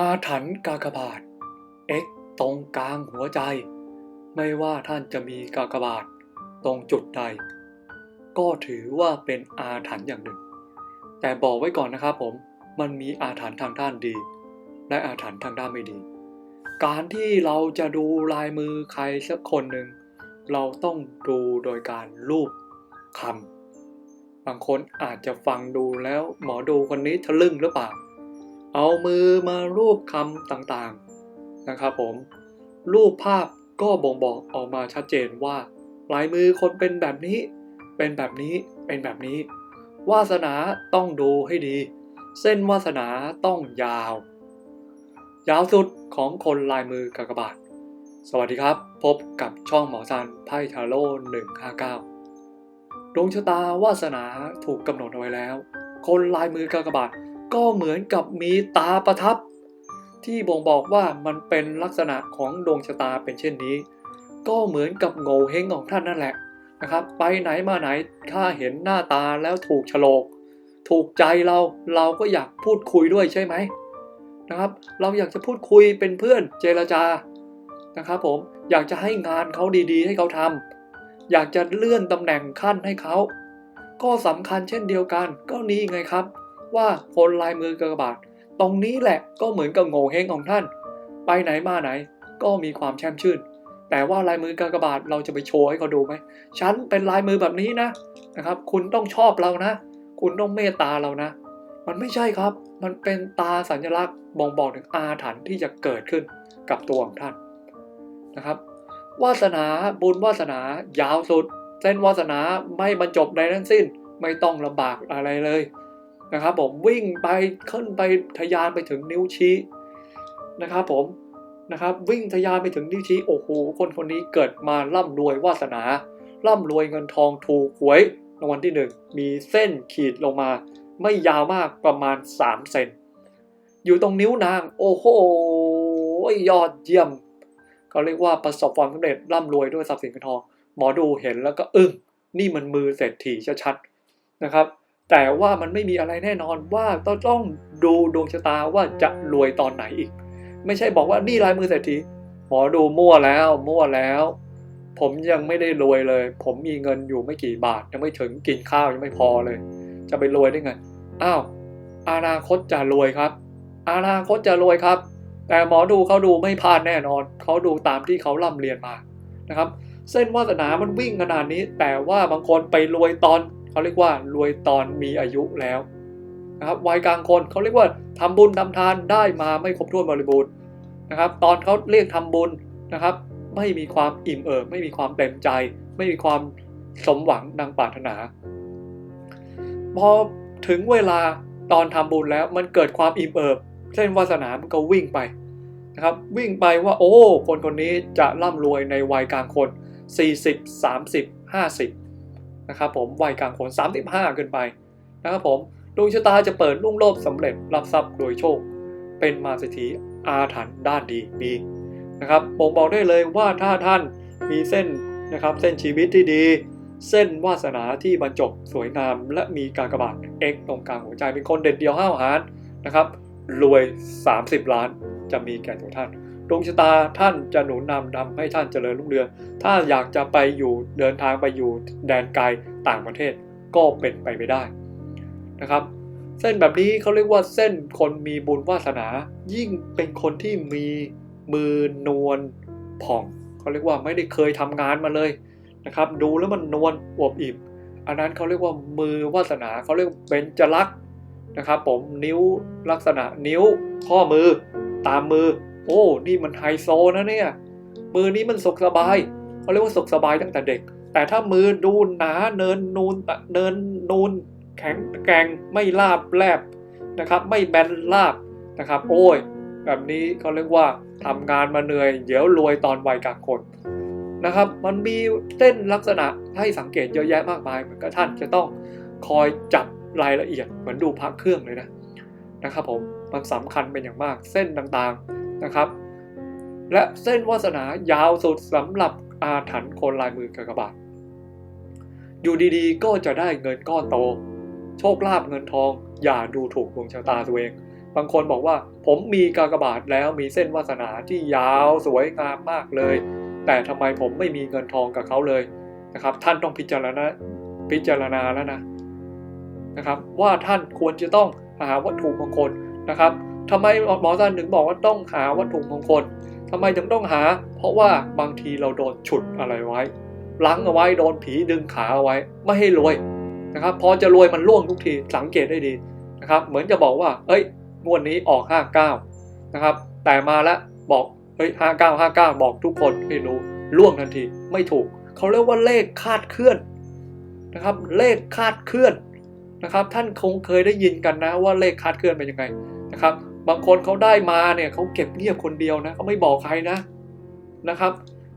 อาถรรพ์กากบาท X ตรงกลางหัวใจ ไม่ว่าท่านจะมีกากบาทตรงจุดใด ก็ถือว่าเป็นอาถรรพ์อย่างหนึ่ง แต่บอกไว้ก่อนนะครับผมมันมีอาถรรพ์ทางด้านดี และอาถรรพ์ทางด้านไม่ดี การที่เราจะดูลายมือใครสักคนหนึ่ง เราต้องดูโดยการรูปคำบางคนอาจจะฟังดูแล้วหมอดูคนนี้ทะลึ่งหรือเปล่า เอามือมารูปคำต่างๆนะครับผม รูปภาพก็บ่งบอกออกมาชัดเจนว่า ลายมือคนเป็นแบบนี้ เป็นแบบนี้ เป็นแบบนี้ วาสนาต้องดูให้ดี เส้นวาสนาต้องยาว ยาวสุดของคนลายมือกากบาท สวัสดีครับ พบกับช่องหมอซันไพ่ทาโร่159ดวงชะตาวาสนาถูกกำหนดเอาไว้แล้ว คนลายมือกากบาท ก็เหมือนกับมีตาประทับ ที่บ่งบอกว่ามันเป็นลักษณะของดวงชะตาเป็นเช่นนี้ ก็เหมือนกับโง่เฮงของท่านนั่นแหละนะครับ ไปไหนมาไหนถ้าเห็นหน้าตาแล้วถูกโฉลก ถูกใจเราเราก็อยากพูดคุยด้วยใช่ไหมนะครับ เราอยากจะพูดคุยเป็นเพื่อนเจรจานะครับผมอยากจะให้งานเขาดีๆ ให้เขาทำอยากจะเลื่อนตำแหน่งขั้นให้เขา ก็สำคัญเช่นเดียวกัน ก็นี่ไงครับ ว่าคนลายมือกระบาดตรงนี้แหละก็เหมือนกับโง่เฮงของท่าน ไปไหนมาไหนก็มีความแช่มชื่น แต่ว่าลายมือกากบาทเราจะไปโชว์ให้เขาดูไหมฉันเป็นลายมือแบบนี้นะนะครับ คุณต้องชอบเรานะ คุณต้องเมตตาเรานะ มันไม่ใช่ครับ มันเป็นตาสัญลักษณ์บ่งบอกถึงอาถรรพ์ที่จะเกิดขึ้นกับตัวของท่านนะครับวาสนาบุญวาสนายาวสุด เส้นวาสนาไม่บรรจบใดทั้งสิ้น ไม่ต้องลำบากอะไรเลย นะครับผมวิ่งไปขึ้นไปทะยานไปถึงนิ้วชี้นะครับผมนะครับวิ่งทะยานไปถึงนิ้วชี้โอ้โหคนคนนี้เกิดมาร่ำรวยวาสนา ร่ำรวยเงินทองถูกหวยรางวัลที่หนึ่งมีเส้นขีดลงมา ไม่ยาวมากประมาณ 3 เซนอยู่ตรงนิ้วนาง โอ้โหยอดเยี่ยมเขาเรียกว่าประสบความสำเร็จร่ำรวยด้วยทรัพย์สินเงินทอง หมอดูเห็นแล้วก็อึ้งนี่มันมือเศรษฐีชัดๆนะครับ แต่ว่ามันไม่มีอะไรแน่นอนว่าต้องต้องดูดวงชะตาว่าจะรวยตอนไหนอีก ไม่ใช่บอกว่านี่ลายมือเศรษฐีหมอดูมั่วแล้วมั่วแล้ว ผมยังไม่ได้รวยเลย ผมมีเงินอยู่ไม่กี่บาทยังไม่ถึงกินข้าวยังไม่พอเลย จะไปรวยได้ไงอ้าวอนาคตจะรวยครับ อนาคตจะรวยครับ แต่หมอดูเขาดูไม่พลาดแน่นอนเขาดูตามที่เขาร่ำเรียนมานะครับ เส้นวาสนามันวิ่งขนาดนี้ แต่ว่าบางคนไปรวยตอน เขาเรียกว่ารวยตอนมีอายุแล้วนะครับวัยกลางคนเขาเรียกว่าทำบุญทำทานได้มาไม่ครบถ้วนบริบูรณ์นะครับ ตอนเขาเรียกทำบุญนะครับ ไม่มีความอิ่มเอิบไม่มีความเต็มใจ ไม่มีความสมหวังดังปรารถนา พอถึงเวลาตอนทำบุญแล้วมันเกิดความอิ่มเอิบเส้นวาสนามันก็วิ่งไปนะครับ วิ่งไปว่าโอ้ คนคนนี้จะร่ำรวยในวัยกลางคน 40 30 50 นะครับผมวัยกลางคน 35 ขึ้นไปนะครับผมดวงชะตาจะเปิดลุ่งโลภสำเร็จรับทรัพย์โดยโชค เป็นมาเศรษฐีอาถรรพ์ด้านดีมีนะครับผมบอกได้เลยว่าถ้าท่านมีเส้นนะครับเส้นชีวิตที่ดี เส้นวาสนาที่บรรจบสวยงาม และมีการกระบาดเอ็กตรงกลางหัวใจเป็นคนเด็ดเดียวห้าวหาญนะครับรวย 30 ล้านจะมีแก่ตัวท่าน ดวงชะตาท่านจะหนุนนำทำให้ท่านเจริญรุ่งเรืองถ้าอยากจะไปอยู่เดินทางไปอยู่แดนไกลต่างประเทศก็เป็นไปไม่ได้นะครับ เส้นแบบนี้เขาเรียกว่าเส้นคนมีบุญวาสนา ยิ่งเป็นคนที่มีมือนวลผ่องเขาเรียกว่าไม่ได้เคยทำงานมาเลยนะครับ ดูแล้วมันนวลอวบอิ่มอันนั้นเขาเรียกว่ามือวาสนาเขาเรียกเบญจลักษ์นะครับ ผมนิ้วลักษณะนิ้วข้อมือ ตามมือ โอ้นี่มันไฮโซนะเนี่ย มือนี้มันสุขสบายเขาเรียกว่าสุขสบายตั้งแต่เด็ก แต่ถ้ามือดูหนาเนินนูนเนินนูนแข็งแกงไม่ลาบแลบนะครับ ไม่แบนลาบนะครับ โอ้ย แบบนี้เขาเรียกว่าทำงานมาเหนื่อยเดี๋ยวรวยตอนวัยกลางคนนะครับ มันมีเส้นลักษณะให้สังเกตเยอะแยะมากมายเหมือนกับท่านจะต้องคอยจับรายละเอียดเหมือนดูพักเครื่องเลยนะนะครับผมมันสำคัญเป็นอย่างมากเส้นต่าง นะครับ และเส้นวาสนายาวสุดสำหรับอาถรรพ์คนลายมือกระบาดอยู่ดีๆ ก็จะได้เงินก้อนโต โชคลาภเงินทอง อย่าดูถูกดวงชะตาตัวเอง บางคนบอกว่า ผมมีกากบาทแล้วมีเส้นวาสนาที่ยาวสวยงามมากเลย แต่ทำไมผมไม่มีเงินทองกับเขาเลยนะครับ ท่านต้องพิจารณาพิจารณาแล้วนะนะครับ ว่าท่านควรจะต้องหาวัตถุมงคลนะครับ ทำไมหมอท่านถึงบอกว่าต้องหาวัตถุมงคลทำไมถึงต้องหา เพราะว่าบางทีเราโดนฉุดอะไรไว้ลังเอาไว้โดนผีดึงขาเอาไว้ ไม่ให้รวยนะครับ พอจะรวยมันล่วงทุกทีสังเกตได้ดีนะครับ เหมือนจะบอกว่า เอ้ยงวดนี้ออก 59 นะครับ แต่มาแล้วบอกเฮ้ย59 59 บอกทุกคนไม่รู้ล่วงทันทีไม่ถูก เขาเรียกว่าเลขคาดเคลื่อนนะครับ เลขคาดเคลื่อนนะครับ ท่านคงเคยได้ยินกันนะว่าเลขคาดเคลื่อนเป็นยังไงนะครับ บางคนเขาได้มาเนี่ยเขาเก็บเงียบคนเดียวนะเขาไม่บอกใครนะนะครับ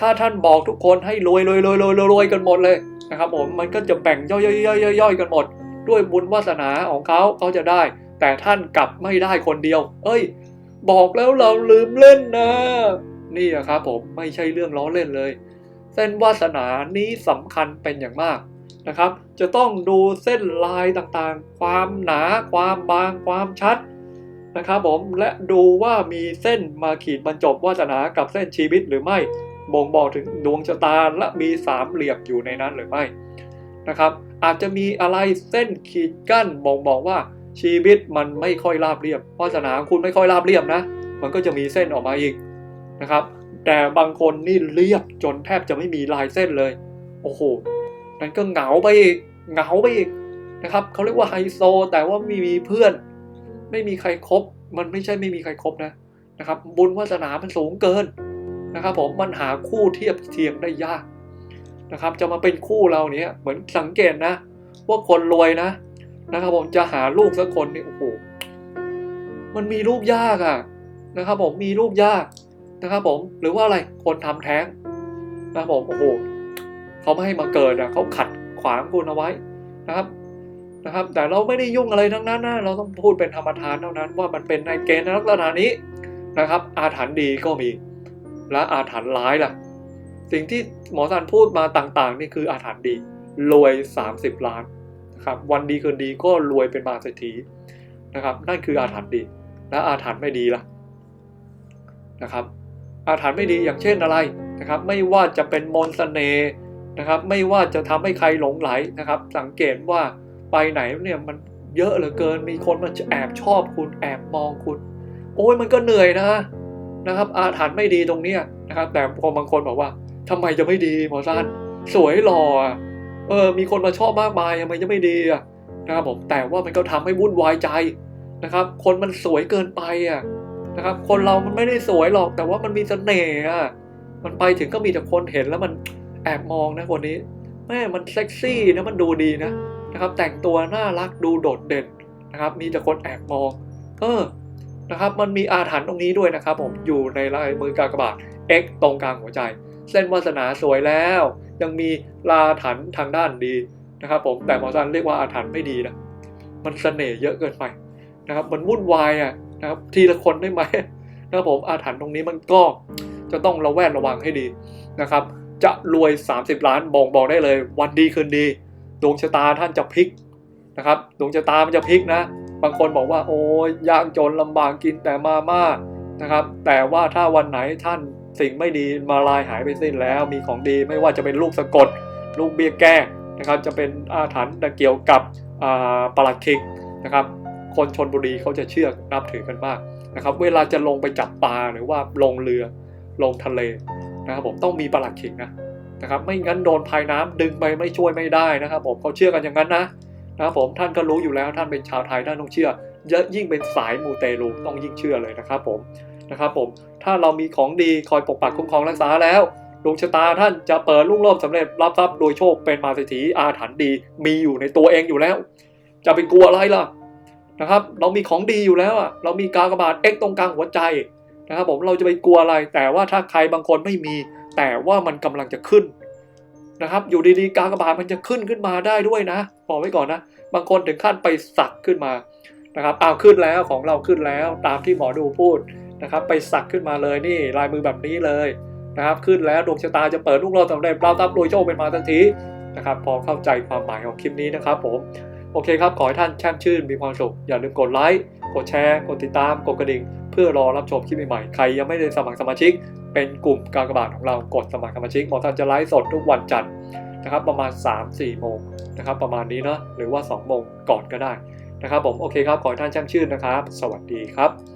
ถ้าท่านบอกทุกคนให้รวยรวยรวยรวยรวยกันหมดเลยนะครับผมมันก็จะแบ่งย่อยย่อยย่อยย่อยกันหมด ด้วยบุญวาสนาของเขาเขาจะได้ แต่ท่านกลับไม่ได้คนเดียว เอ้ย บอกแล้วเราลืมเล่นนะนี่อะครับผมไม่ใช่เรื่องล้อเล่นเลย เส้นวาสนานี้สำคัญเป็นอย่างมากนะครับ จะต้องดูเส้นลายต่างๆ ความหนา ความบาง ความชัด นะครับผมและดูว่ามีเส้นมาขีดบรรจบวาสนากับเส้นชีวิตหรือไม่บ่งบอกถึงดวงชะตาและมีสามเหลี่ยมอยู่ในนั้นหรือไม่นะครับ อาจจะมีอะไรเส้นขีดกั้นบ่งบอกว่าชีวิตมันไม่ค่อยราบเรียบวาสนาคุณไม่ค่อยราบเรียบนะ มันก็จะมีเส้นออกมาอีกนะครับ แต่บางคนนี่เรียบจนแทบจะไม่มีลายเส้นเลย โอ้โหนั่นก็เหงาไปอีกเหงาไปอีกนะครับเขาเรียกว่าไฮโซ แต่ว่าไม่มีเพื่อน ไม่มีใครครบ มันไม่ใช่ไม่มีใครครบนะนะครับ บุญวาสนามันสูงเกินนะครับผมมันหาคู่เทียบเทียมได้ยากนะครับ จะมาเป็นคู่เราเนี้ยเหมือนสังเกตนะ ว่าคนรวยนะนะครับผมจะหาลูกสักคนนี่โอ้โหมันมีลูกยากอะนะครับ ผมมีลูกยากนะครับ ผมหรือว่าอะไรคนทำแท้งนะครับผมโอ้โหเขาไม่ให้มาเกิดอะเขาขัดขวางคุณเอาไว้นะครับ นะครับ แต่เราไม่ได้ยุ่งอะไรทั้งนั้นนะเราต้องพูดเป็นธรรมทานเท่านั้น ว่ามันเป็นในเกณฑ์ลักษณะนี้นะครับ อาถรรพ์ดีก็มี และอาถรรพ์ร้ายล่ะ สิ่งที่หมอสันพูดมาต่างๆ นี่คืออาถรรพ์ดีรวย 30 ล้านนะครับวันดีคืนดีก็รวยเป็นมหาเศรษฐีนะครับนั่นคืออาถรรพ์ดี และอาถรรพ์ไม่ดีล่ะนะครับ อาถรรพ์ไม่ดีอย่างเช่นอะไรนะครับ ไม่ว่าจะเป็นมนต์เสน่ห์นะครับ ไม่ว่าจะทำให้ใครหลงไหลนะครับ สังเกตว่า ไปไหนเนี่ยมันเยอะเหลือเกิน มีคนมาแอบชอบคุณแอบมองคุณ โอ้ยมันก็เหนื่อยนะนะครับ อาถรรพ์ไม่ดีตรงเนี้ยนะครับ แต่พอบางคนบอกว่าทำไมจะไม่ดีหมอสั้นสวยหล่อเออมีคนมาชอบมากมายทำไมจะไม่ดีอะนะครับผมแต่ว่ามันก็ทำให้วุ่นวายใจนะครับ คนมันสวยเกินไปอะนะครับ คนเรามันไม่ได้สวยหรอก แต่ว่ามันมีเสน่ห์อะมันไปถึงก็มีแต่คนเห็นแล้วมันแอบมองนะคนนี้แม่มันเซ็กซี่นะมันดูดีนะ นะครับแต่งตัวน่ารักดูโดดเด่นนะครับมีแต่คนแอบมองเออนะครับมันมีอาถรรพ์ตรงนี้ด้วยนะครับผมอยู่ในลายมือกากบาท X ตรงกลางหัวใจ เส้นวาสนาสวยแล้ว ยังมีลาถันทางด้านดีนะครับผมแต่หมอจันเรียกว่าอาถรรพ์ไม่ดีนะมันเสน่ห์เยอะเกินไปนะครับมันวุ่นวายอะนะครับทีละคนได้ไหมนะครับผมอาถรรพ์ตรงนี้มันก็จะต้องระแวดระวังให้ดีนะครับจะรวย 30 ล้านบอกบอกได้เลย วันดีคืนดี ดวงชะตาท่านจะพลิกนะครับดวงชะตามันจะพลิกนะ บางคนบอกว่าโอ้ยยากจนลำบากกินแต่มาม่านะครับ แต่ว่าถ้าวันไหนท่านสิ่งไม่ดีมาลายหายไปสิ้นแล้ว มีของดีไม่ว่าจะเป็นลูกสะกด ลูกเบี้ยแก้นะครับ จะเป็นอาถรรพ์เกี่ยวกับปลัดคิกนะครับ คนชนบุรีเขาจะเชื่อนับถือกันมากนะครับ เวลาจะลงไปจับปลาหรือว่าลงเรือลงทะเลนะครับผมต้องมีปลัดคิกนะ นะครับไม่งั้นโดนภายน้ำดึงไปไม่ช่วยไม่ได้นะครับ ผมเขาเชื่อกันอย่างนั้นนะนะครับผมท่านก็รู้อยู่แล้วท่านเป็นชาวไทยท่านต้องเชื่อเยอะยิ่งเป็นสายมูเตลูต้องยิ่งเชื่อเลยนะครับผมนะครับผมถ้าเรามีของดีคอยปกปักคุ้มครองรักษาแล้วดวงชะตาท่านจะเปิดลุ่งโลภสำเร็จรับทรัพย์โดยโชคเป็นมาเศรษฐีอาถรรพ์ดี มีอยู่ในตัวเองอยู่แล้ว จะไปกลัวอะไรล่ะนะครับ เรามีของดีอยู่แล้วอะเรามีกากบาท X ตรงกลางหัวใจ นะครับผมเราจะไปกลัวอะไร แต่ว่าถ้าใครบางคนไม่มี แต่ว่ามันกำลังจะขึ้นนะครับ อยู่ดีๆกากบาทมันจะขึ้นขึ้นมาได้ด้วยนะบอกไว้ก่อนนะ บางคนถึงขั้นไปสักขึ้นมานะครับอ้าวขึ้นแล้วของเราขึ้นแล้วตามที่หมอดูพูดนะครับ ไปสักขึ้นมาเลยนี่ลายมือแบบนี้เลยนะครับ ขึ้นแล้วดวงชะตาจะเปิดลูกเราสำเร็จเราตับรวยโชคเป็นมาทันทีนะครับ พอเข้าใจความหมายของคลิปนี้นะครับผมโอเคครับ ขอให้ท่านแช่มชื่นมีความสุข อย่าลืมกดไลค์ กดแชร์ กดติดตาม กดกระดิ่ง เพื่อรอรับชมคลิปใหม่ๆ ใครยังไม่ได้สมัครสมาชิก เป็นกลุ่มกากบาทของเรากดสมัครสมาชิกหมอท่านจะไลฟ์สดทุกวันจันทร์นะครับประมาณ 3-4 โมงนะครับประมาณนี้เนาะหรือว่า 2 โมงก่อนก็ได้นะครับผมโอเคครับขอให้ท่านแช่มชื่นนะครับ สวัสดีครับ